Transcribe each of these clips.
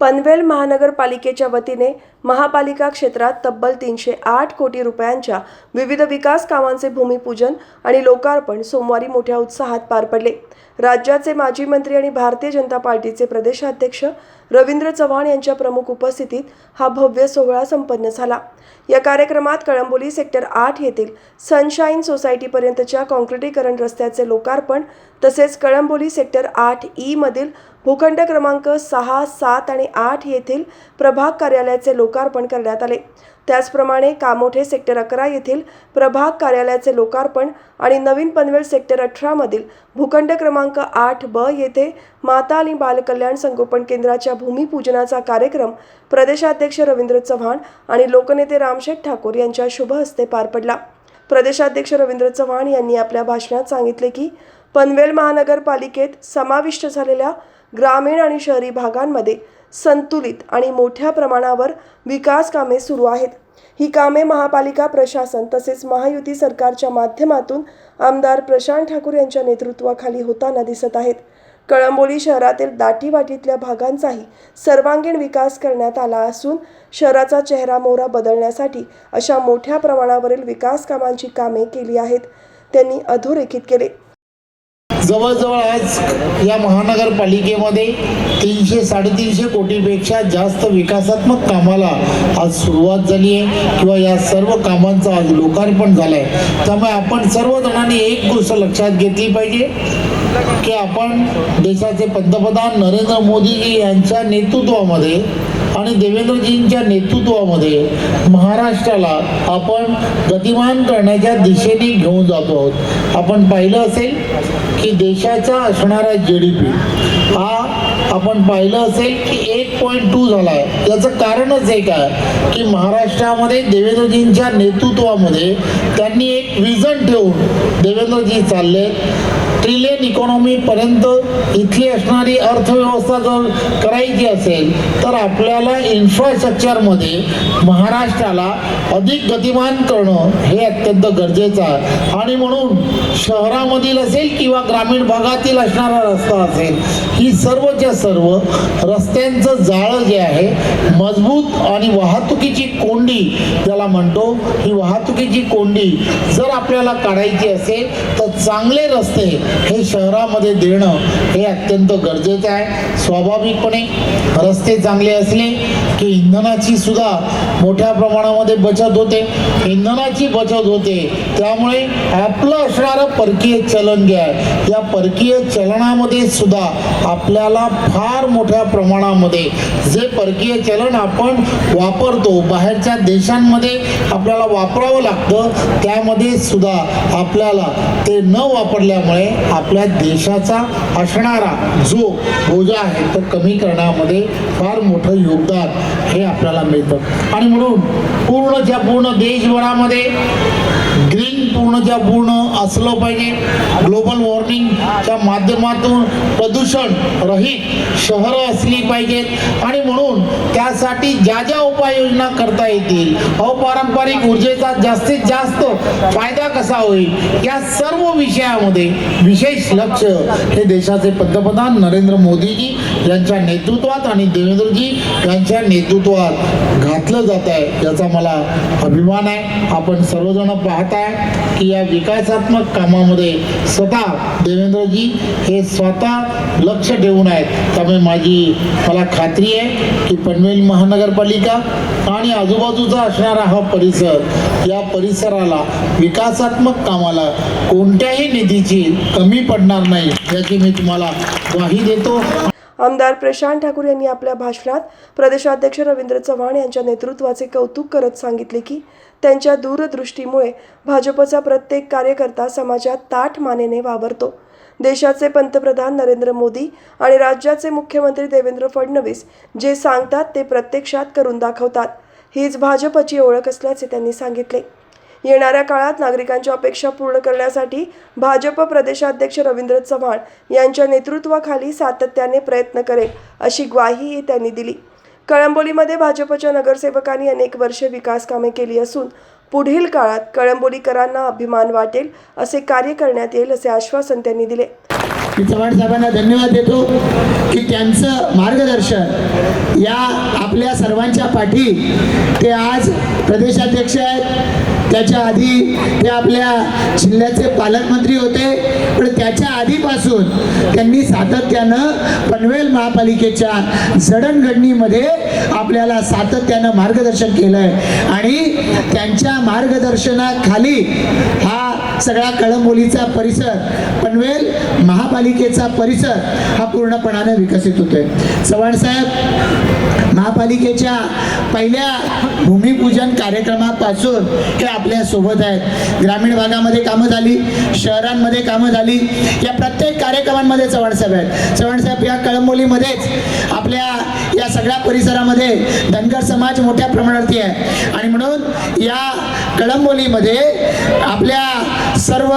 पनवेल महानगरपालिकेच्या वतीने महापालिका क्षेत्रात तब्बल तीनशे आठ कोटी रुपयांच्या विविध विकास कामांचे भूमिपूजन आणि लोकार्पण सोमवारी मोठ्या उत्साहात पार पडले. राज्याचे माजी मंत्री आणि भारतीय जनता पार्टीचे प्रदेशाध्यक्ष रवींद्र चव्हाण यांच्या प्रमुख उपस्थितीत हा भव्य सोहळा संपन्न झाला. या कार्यक्रमात कळंबोली सेक्टर आठ येथील सनशाईन सोसायटीपर्यंतच्या काँक्रिटीकरण रस्त्याचे लोकार्पण तसेच कळंबोली सेक्टर आठ ई मधील भूखंड क्रमांक सहा सात आणि आठ येथील प्रभाग कार्यालयाचे लोकार्पण करण्यात आले. त्याचप्रमाणे कामोठे सेक्टर अकरा येथील प्रभाग कार्यालयाचे लोकार्पण आणि नवीन पनवेल सेक्टर अठरामधील भूखंड क्रमांक आठ ब येथे माता आणि बालकल्याण संगोपन केंद्राच्या भूमिपूजनाचा कार्यक्रम प्रदेशाध्यक्ष रवींद्र चव्हाण आणि लोकनेते रामशेठ ठाकूर यांच्या शुभ हस्ते पार पडला. प्रदेशाध्यक्ष रवींद्र चव्हाण यांनी आपल्या भाषणात सांगितले की पनवेल महानगरपालिकेत समाविष्ट झालेल्या ग्रामीण आणि शहरी भागांमध्ये संतुलित आणि मोठ्या प्रमाणावर विकास कामे सुरू आहेत. ही कामे महापालिका प्रशासन तसेच महायुती सरकारच्या माध्यमातून आमदार प्रशांत ठाकूर यांच्या नेतृत्वाखाली होताना दिसत आहेत. कळंबोली शहरातील दाटीवाटीतल्या भागांचाही सर्वांगीण विकास करण्यात आला असून शहराचा चेहरा मोहरा बदलण्यासाठी अशा मोठ्या प्रमाणावरील विकास कामांची कामे केली आहेत. त्यांनी अधोरेखित केले. जवळजवळ आज या महानगरपालिकेमध्ये तीनशे साडेतीनशे कोटीपेक्षा जास्त विकासात्मक कामाला आज सुरुवात झाली आहे किंवा या सर्व कामांचं आज लोकार्पण झालं आहे त्यामुळे आपण सर्वजणांनी एक गोष्ट लक्षात घेतली पाहिजे की आपण देशाचे पंतप्रधान नरेंद्र मोदीजी यांच्या नेतृत्वामध्ये आणि देवेंद्रजींच्या नेतृत्वामध्ये महाराष्ट्राला आपण गतिमान करण्याच्या दिशेने घेऊन जातो आहोत. आपण पाहिलं असेल की देशाचा असणारा जी डी पी हा आपण पाहिलं असेल की एक पॉईंट टू झाला आहे याचं कारणच एक आहे की महाराष्ट्रामध्ये देवेंद्रजींच्या नेतृत्वामध्ये त्यांनी एक विजन ठेवून देवेंद्रजी चालले ट्रिलियन इकॉनॉमीपर्यंत इथली असणारी अर्थव्यवस्था जर करायची असेल तर आपल्याला इन्फ्रास्ट्रक्चरमध्ये महाराष्ट्राला अधिक गतिमान करणं हे अत्यंत गरजेचं आहे. आणि म्हणून शहरामधील असेल किंवा ग्रामीण भागातील असणारा रस्ता असेल ही सर्वच्या सर्व रस्त्यांचं जाळं जे आहे मजबूत आणि वाहतुकीची कोंडी ज्याला म्हणतो ही वाहतुकीची कोंडी जर आपल्याला काढायची असेल तर चांगले रस्ते हे शहरामध्ये देणं हे अत्यंत गरजेचं आहे. स्वाभाविकपणे रस्ते चांगले असले की इंधनाची सुद्धा मोठ्या प्रमाणामध्ये बचत होते. इंधनाची बचत होते. त्यामुळे आपलं असणारं परकीय चलन जे आहे या परकीय चलनामध्ये सुद्धा आपल्याला फार मोठ्या प्रमाणामध्ये जे परकीय चलन आपण वापरतो बाहेरच्या देशांमध्ये आपल्याला वापरावं लागतं त्यामध्ये सुद्धा आपल्याला ते न वापरल्यामुळे आपल्या देशाचा असणारा जो बोजा आहे तो कमी करण्यामध्ये फार मोठं योगदान हे आपल्याला मिळतं. आणि म्हणून पूर्णच्या पूर्ण देशभरामध्ये ग्रीन पूर्णच्या पूर्ण असलं पाहिजे. ग्लोबल वॉर्मिंगच्या माध्यमातून प्रदूषण रहित शहरं असली पाहिजेत. आणि म्हणून त्यासाठी ज्या ज्या उपाययोजना करता येतील अपारंपरिक ऊर्जेचा जास्तीत जास्त फायदा कसा होईल या सर्व विषयामध्ये विशेष लक्ष हे देशाचे पंतप्रधान नरेंद्र मोदीजी यांच्या नेतृत्वात आणि देवेंद्रजी यांच्या नेतृत्वात घेतलं जात आहे याचा मला अभिमान आहे. आपण सर्वजण पाहताय की या विकासात्मक कामामध्ये स्वतः देवेंद्रजी हे स्वतः लक्ष ठेवून आहेत. त्यामुळे माझी मला खात्री आहे की पनवेल महानगरपालिका आणि आजूबाजूचा असणारा हा परिसर या परिसराला विकासात्मक कामाला कोणत्याही निधीची कमी पडणार नाही याची मी तुम्हाला ग्वाही देतो. आमदार प्रशांत ठाकूर यांनी आपल्या भाषणात प्रदेशाध्यक्ष रवींद्र चव्हाण यांच्या नेतृत्वाचे कौतुक करत सांगितले की त्यांच्या दूरदृष्टीमुळे भाजपचा प्रत्येक कार्यकर्ता समाजात ताठ मानेने वावरतो. देशाचे पंतप्रधान नरेंद्र मोदी आणि राज्याचे मुख्यमंत्री देवेंद्र फडणवीस जे सांगतात ते प्रत्यक्षात करून दाखवतात. हीच भाजपची ओळख असल्याचे त्यांनी सांगितले. येणाऱ्या काळात नागरिकांच्या अपेक्षा पूर्ण करण्यासाठी भाजप प्रदेशाध्यक्ष रवींद्र चव्हाण यांच्या नेतृत्वाखाली सातत्याने प्रयत्न करेल अशी ग्वाहीही त्यांनी दिली. कळंबोलीमध्ये भाजपच्या नगरसेवकांनी अनेक वर्षे विकास कामे केली असून पुढील काळात कळंबोलीकरांना अभिमान वाटेल असे कार्य करण्यात येईल असे आश्वासन त्यांनी दिले. मी चव्हाण साहेबांना धन्यवाद देतो की त्यांचं मार्गदर्शन या आपल्या सर्वांच्या पाठी ते आज प्रदेशाध्यक्ष आहेत. त्याच्या आधी ते आपल्या जिल्ह्याचे पालकमंत्री होते. पण त्याच्या आधीपासून त्यांनी सातत्यानं पनवेल महापालिकेच्या जडणघडणीमध्ये आपल्याला सातत्यानं मार्गदर्शन केलं आहे आणि त्यांच्या मार्गदर्शनाखाली हा सगळा कळंबोलीचा परिसर पनवेल महापालिकेचा परिसर हा पूर्णपणाने विकसित होतोय. चव्हाण साहेब महापालिकेच्या पहिल्या भूमिपूजन कार्यक्रमापासून हे आपल्यासोबत आहेत. ग्रामीण भागामध्ये कामं झाली शहरांमध्ये कामं झाली. या प्रत्येक कार्यक्रमांमध्ये चव्हाणसाहेब आहेत. चव्हाणसाहेब या कळंबोलीमध्येच आपल्या या सगळ्या परिसरामध्ये धनगर समाज मोठ्या प्रमाणावरती आहे. आणि म्हणून या कळंबोलीमध्ये आपल्या सर्व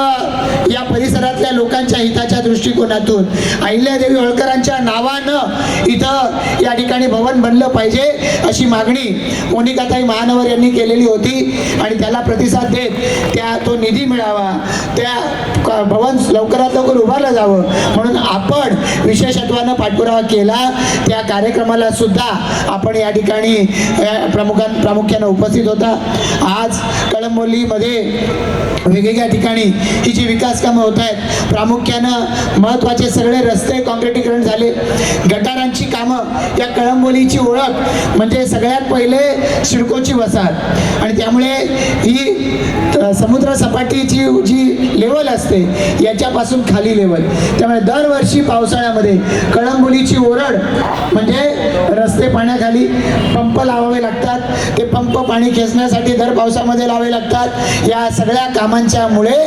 या परिसरातल्या लोकांच्या हिताच्या दृष्टिकोनातून अहिल्यादेवी होळकरांच्या नावानं इथं या ठिकाणी भवन बनलं पाहिजे अशी मागणी मोनिकाताई महानवर यांनी केलेली होती. आणि त्याला प्रतिसाद देत त्या तो निधी मिळावा. त्या भवन लवकरात लवकर उभारलं जावं. म्हणून आपण विशेषत्वानं पाठपुरावा केला. त्या कार्यक्रमाला सुद्धा आपण या ठिकाणी प्रमुखां प्रामुख्यानं उपस्थित होता. आज कळंबोलीमध्ये वेगवेगळ्या ठिकाणी ही जी विकास कामं होत आहेत प्रामुख्यानं महत्त्वाचे सगळे रस्ते कॉन्क्रिटीकरण झाले. गटारांची कामं या कळंबोलीची ओळख म्हणजे सगळ्यात पहिले शिडकोची वसाहत. आणि त्यामुळे ही समुद्र सपाटीची जी लेवल असते याच्यापासून खाली लेवल. त्यामुळे दरवर्षी पावसाळ्यामध्ये कळंबोलीची ओरड म्हणजे रस्ते पाण्याखाली पंप लावावे लागतात. ते पंप पाणी खेचण्यासाठी दर पावसामध्ये लावावे लागतात. या सगळ्या कामांच्या मुळे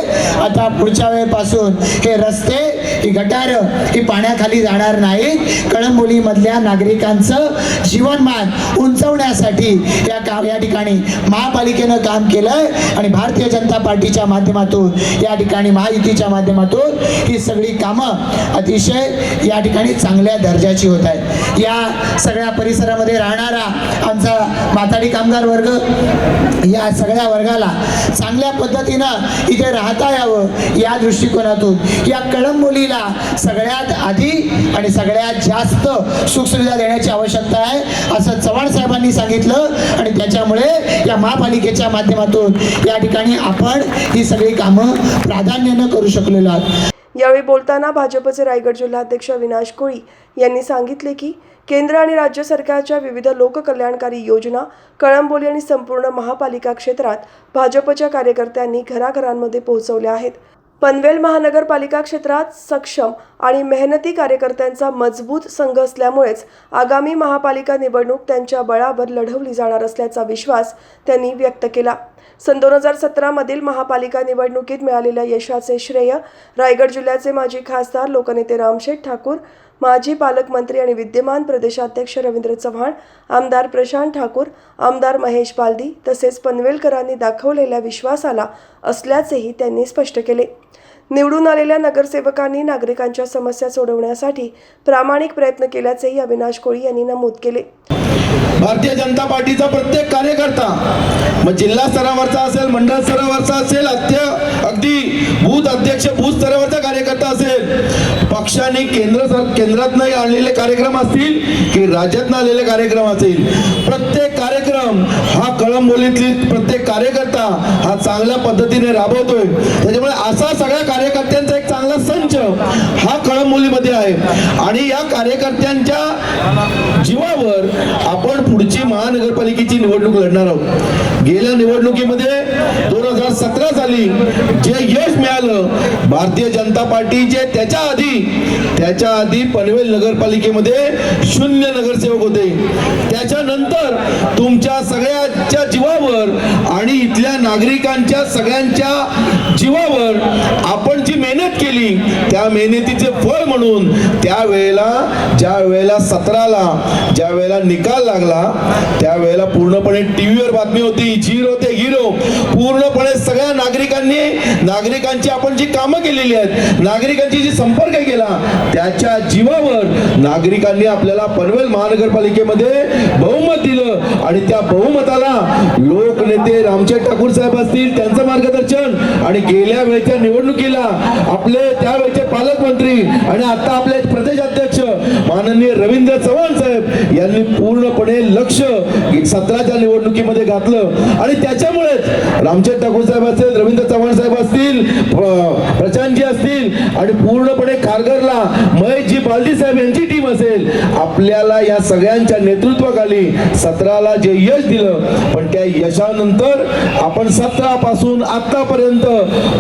आता पुढच्या वेळेपासून हे रस्ते ही गटार ही पाण्याखाली जाणार नाहीत. कळंबोलीमधल्या नागरिकांचं जीवनमान उंचवण्यासाठी या काम या ठिकाणी महापालिकेनं काम केलंय. आणि भारतीय जनता पार्टीच्या माध्यमातून या ठिकाणी महायुतीच्या माध्यमातून ही सगळी कामं अतिशय या ठिकाणी चांगल्या दर्जाची होत आहेत. या सगळ्या परिसरामध्ये राहणारा आमचा माथाडी कामगार वर्ग या सगळ्या वर्गाला चांगल्या पद्धतीनं इथे राहता यावं या दृष्टिकोनातून. या कळंबोलीला सगळ्यात आधी आणि सगळ्यात जास्त सुखसुविधा देण्याची आवश्यकता आहे असं चव्हाण साहेबांनी सांगितलं आणि त्याच्यामुळे या महापालिकेच्या माध्यमातून या ठिकाणी आपण ही सगळी कामं प्राधान्यानं करू शकलेलो आहोत. यावेळी बोलताना भाजपचे रायगड जिल्हाध्यक्ष अविनाश कोळी यांनी सांगितले की केंद्र आणि राज्य सरकारच्या विविध लोककल्याणकारी योजना कळंबोली आणि संपूर्ण महापालिका क्षेत्रात भाजपच्या कार्यकर्त्यांनी घराघरांमध्ये पोहोचवल्या आहेत. पनवेल महानगरपालिका क्षेत्रात सक्षम आणि मेहनती कार्यकर्त्यांचा मजबूत संघ असल्यामुळेच आगामी महापालिका निवडणूक त्यांच्या बळावर लढवली जाणार असल्याचा विश्वास त्यांनी व्यक्त केला. सन दोन हजार सतरामधील महापालिका निवडणुकीत मिळालेल्या यशाचे श्रेय रायगड जिल्ह्याचे माजी खासदार लोकनेते रामशेठ ठाकूर माजी पालकमंत्री आणि विद्यमान प्रदेशाध्यक्ष रवींद्र चव्हाण आमदार प्रशांत ठाकूर आमदार महेश बालदी तसेच पनवेलकरांनी दाखवलेल्या विश्वासाला असल्याचेही त्यांनी स्पष्ट केले. निवडून आलेल्या नगरसेवकांनी नागरिकांच्या समस्या सोडवण्यासाठी प्रामाणिक प्रयत्न केल्याचेही अविनाश कोळी यांनी नमूद केले. भारतीय जनता पार्टीचा प्रत्येक कार्यकर्ता मग जिल्हा स्तरावरचा असेल मंडळ स्तरावरचा असेल अत्य अगदी बूथ अध्यक्ष बूथ स्तरावरचा कार्यकर्ता असेल पक्षाने केंद्र केंद्रातनं आणलेले कार्यक्रम असतील की राज्यातनं आलेले कार्यक्रम असतील प्रत्येक कार्यक्रम हा कळंबोलीतली प्रत्येक कार्यकर्ता हा चांगल्या पद्धतीने राबवतोय. त्याच्यामुळे असा सगळ्या कार्यकर्त्यांचा एक चांगला मंच हा कळंबोलीमध्ये आहे. आणि या कार्यकर्त्यांच्या जीवावर आपण पुढची महानगरपालिकेची निवडणूक लढणार आहोत. गेल्या निवडणुकीमध्ये दोन हजार सतरा साली जे यश मिळालं भारतीय जनता पार्टीचे त्याच्या आधी त्याच्या आधी पनवेल नगरपालिकेमध्ये शून्य नगरसेवक होते. त्याच्यानंतर तुमच्या सगळ्याच्या जीवावर आणि इथल्या नागरिकांच्या सगळ्यांच्या जीवावर आपण जी मेहनत केली त्या मेहनतीचे फळ म्हणून त्यावेळेला ज्या वेळेला सतराला ज्या वेळेला निकाल लागला त्यावेळेला पूर्णपणे टीव्हीवर बातमी होती झिरो ते हिरो पूर्णपणे सगळ्या नागरिकांनी नागरिकांची आपण जी कामं केलेली आहेत नागरिकांची जी संपर्क केला त्याच्या जीवावर नागरिकांनी आपल्याला पनवेल महानगरपालिकेमध्ये बहुमत दिलं आणि त्या बहुमताला लोकनेते रामचंद्र ठाकूर साहेब असतील त्यांचं मार्गदर्शन आणि गेल्या वेळच्या निवडणुकीला आपले मुंबईचे पालकमंत्री आणि आता आपले प्रदेशाध्यक्ष माननीय रवींद्र चव्हाण साहेब यांनी पूर्णपणे लक्ष सतराच्या निवडणुकीमध्ये घातलं. आणि त्याच्यामुळेच रामचंद्र ठाकूर साहेब असतील रवींद्र चव्हाण साहेब असतील प्र- प्रशांतजी असतील आणि पूर्णपणे खारघरला महेशजी बालदी साहेब यांची टीम असेल आपल्याला या सगळ्यांच्या नेतृत्वाखाली सतराला जे यश दिलं पण त्या यशानंतर आपण सतरा पासून आतापर्यंत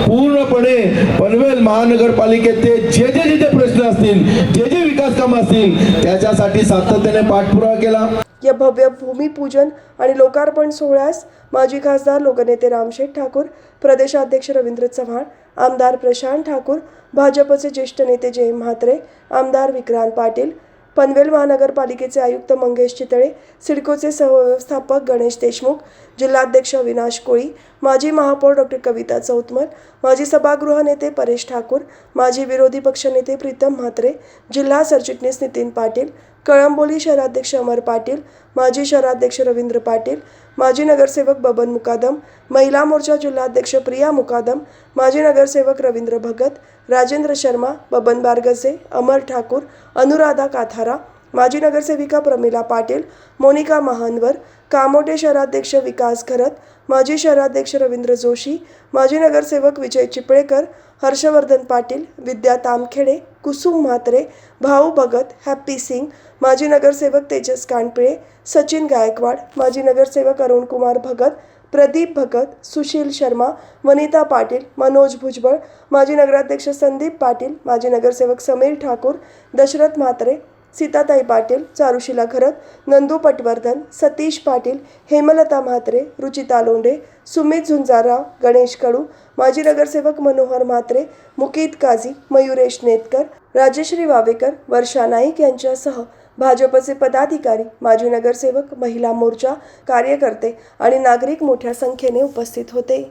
पूर्णपणे पनवेल महानगरपालिकेचे जे जे जे जे प्रश्न असतील जे जे विकास असतील. त्याच्यासाठी सातत्याने पाठपुरावा केला. या भव्य भूमिपूजन आणि लोकार्पण सोहळ्यास माजी खासदार लोकनेते रामशेठ ठाकूर प्रदेशाध्यक्ष रवींद्र चव्हाण आमदार प्रशांत ठाकूर भाजपचे ज्येष्ठ नेते जय म्हात्रे आमदार विक्रांत पाटील पनवेल महानगरपालिकेचे आयुक्त मंगेश चितळे सिडकोचे सहव्यवस्थापक गणेश देशमुख जिल्हाध्यक्ष अविनाश कोळी माजी महापौर डॉक्टर कविता चौतमल माजी सभागृह नेते परेश ठाकूर माजी विरोधी पक्षनेते प्रीतम म्हात्रे जिल्हा सरचिटणीस नितीन पाटील कळंबोली शहराध्यक्ष अमर पाटील माजी शहराध्यक्ष रवींद्र पाटील माजी नगरसेवक बबन मुकादम महिला मोर्चा जिल्हाध्यक्ष प्रिया मुकादम माजी नगरसेवक रवींद्र भगत राजेंद्र शर्मा बबन बारगसे अमर ठाकूर अनुराधा काथारा माजी नगरसेविका प्रमिला पाटील मोनिका महानवर कामोटे शहराध्यक्ष विकास खरत माजी शहराध्यक्ष रवींद्र जोशी माजी नगरसेवक विजय चिपळेकर हर्षवर्धन पाटील विद्या तामखेडे कुसुम म्हात्रे भाऊ भगत हॅप्पी सिंग माजी नगरसेवक तेजस कानपिळे सचिन गायकवाड माजी नगरसेवक अरुणकुमार भगत प्रदीप भगत सुशील शर्मा वनिता पाटील मनोज भुजबळ माजी नगराध्यक्ष संदीप पाटील माजी नगरसेवक समीर ठाकूर दशरथ म्हात्रे सीताताई पाटील चारुशिला खरत नंदू पटवर्धन सतीश पाटील हेमलता म्हात्रे रुचिता लोंढे सुमित झुंजारराव गणेश कडू माजी नगरसेवक मनोहर म्हात्रे मुकीत काझी मयुरेश नेतकर राजश्री वावेकर वर्षा नाईक यांच्यासह भाजपचे पदाधिकारी माजी नगरसेवक महिला मोर्चा कार्यकर्ते आणि नागरिक मोठ्या संख्येने उपस्थित होते.